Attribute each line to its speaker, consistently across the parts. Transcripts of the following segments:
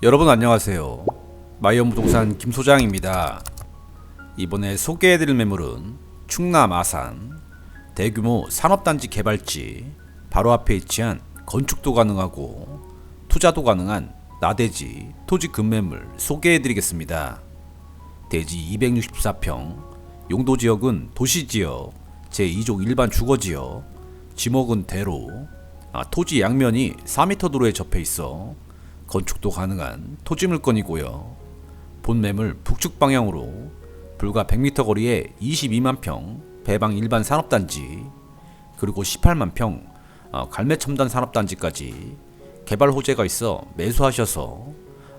Speaker 1: 여러분 안녕하세요. 마이언 부동산 김 소장입니다. 이번에 소개해드릴 매물은 충남 아산 대규모 산업단지 개발지 바로 앞에 위치한 건축도 가능하고 투자도 가능한 나대지 토지 급매물 소개해드리겠습니다. 대지 264평, 용도 지역은 도시 지역, 제2종 일반 주거 지역, 지목은 대로, 아, 토지 양면이 4m 도로에 접해 있어 건축도 가능한 토지 물건이고요. 본 매물 북측 방향으로 불과 100m 거리에 22만 평 배방 일반 산업단지 그리고 18만 평 아, 갈매 첨단 산업단지까지 개발 호재가 있어 매수하셔서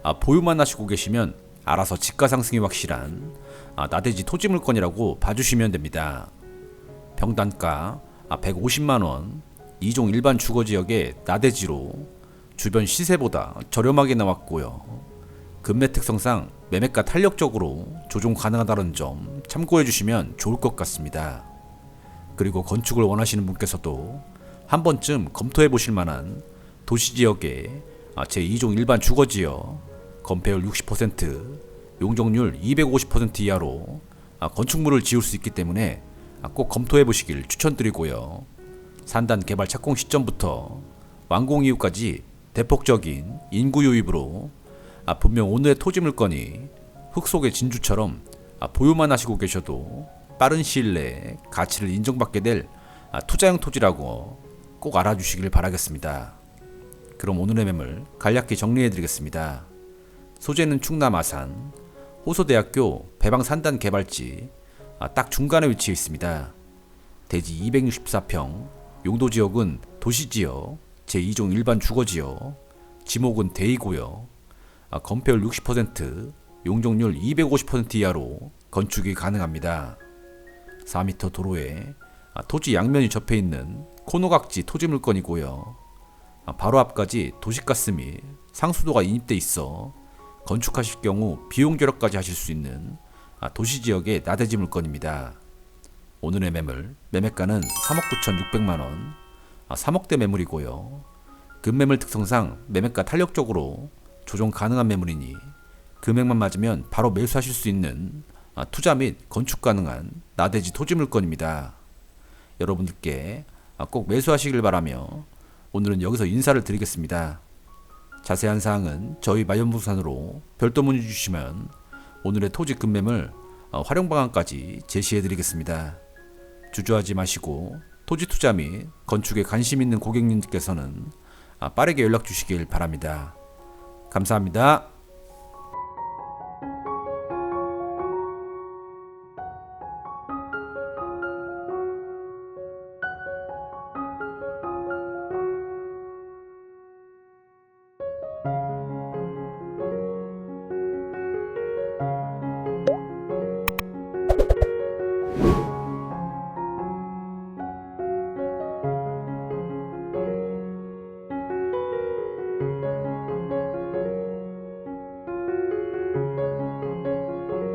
Speaker 1: 아, 보유만 하시고 계시면 알아서 집가 상승이 확실한 아, 나대지 토지 물건이라고 봐주시면 됩니다. 평단가 150만 원, 2종 일반 주거 지역의 나대지로 주변 시세보다 저렴하게 나왔고요. 금매 특성상 매매가 탄력적으로 조정 가능하다는 점 참고해 주시면 좋을 것 같습니다. 그리고 건축을 원하시는 분께서도 한 번쯤 검토해 보실 만한 도시 지역의 아, 제2종 일반 주거 지역 건폐율 60%, 용적률 250% 이하로 아, 건축물을 지을 수 있기 때문에 아, 꼭 검토해 보시길 추천드리고요. 산단 개발 착공 시점부터 완공 이후까지 대폭적인 인구 유입으로 아, 분명 오늘의 토지 물건이 흙 속의 진주처럼 아, 보유만 하시고 계셔도 빠른 시일 내에 가치를 인정받게 될 아, 투자형 토지라고 꼭 알아주시길 바라겠습니다. 그럼 오늘의 매물 간략히 정리해드리겠습니다. 소재는 충남 아산, 호소대학교 배방 산단 개발지 아, 딱 중간에 위치해 있습니다. 대지 264평, 용도 지역은 도시 지역, 제2종 일반 주거 지역, 지목은 대이고요. 아, 건폐율 60%, 용적률 250% 이하로 건축이 가능합니다. 4m 도로에 아, 토지 양면이 접해 있는 코노각지 토지 물건이고요. 아, 바로 앞까지 도시가스 및 상수도가 인입돼 있어 건축하실 경우 비용 절약까지 하실 수 있는 아, 도시 지역의 나대지 물건입니다. 오늘의 매물 매매가는 3억 9천 6백만 원, 아, 3억대 매물이고요. 급매물 특성상 매매가 탄력적으로 조정 가능한 매물이니 금액만 맞으면 바로 매수하실 수 있는 아, 투자 및 건축 가능한 나대지 토지 물건입니다. 여러분들께 아, 꼭 매수하시길 바라며 오늘은 여기서 인사를 드리겠습니다. 자세한 사항은 저희 마연부산으로 별도 문의 주시면 오늘의 토지 급매물 어, 활용 방안까지 제시해 드리겠습니다. 주저하지 마시고 토지 투자 및 건축에 관심 있는 고객님들께서는 아, 빠르게 연락 주시길 바랍니다. 감사합니다. you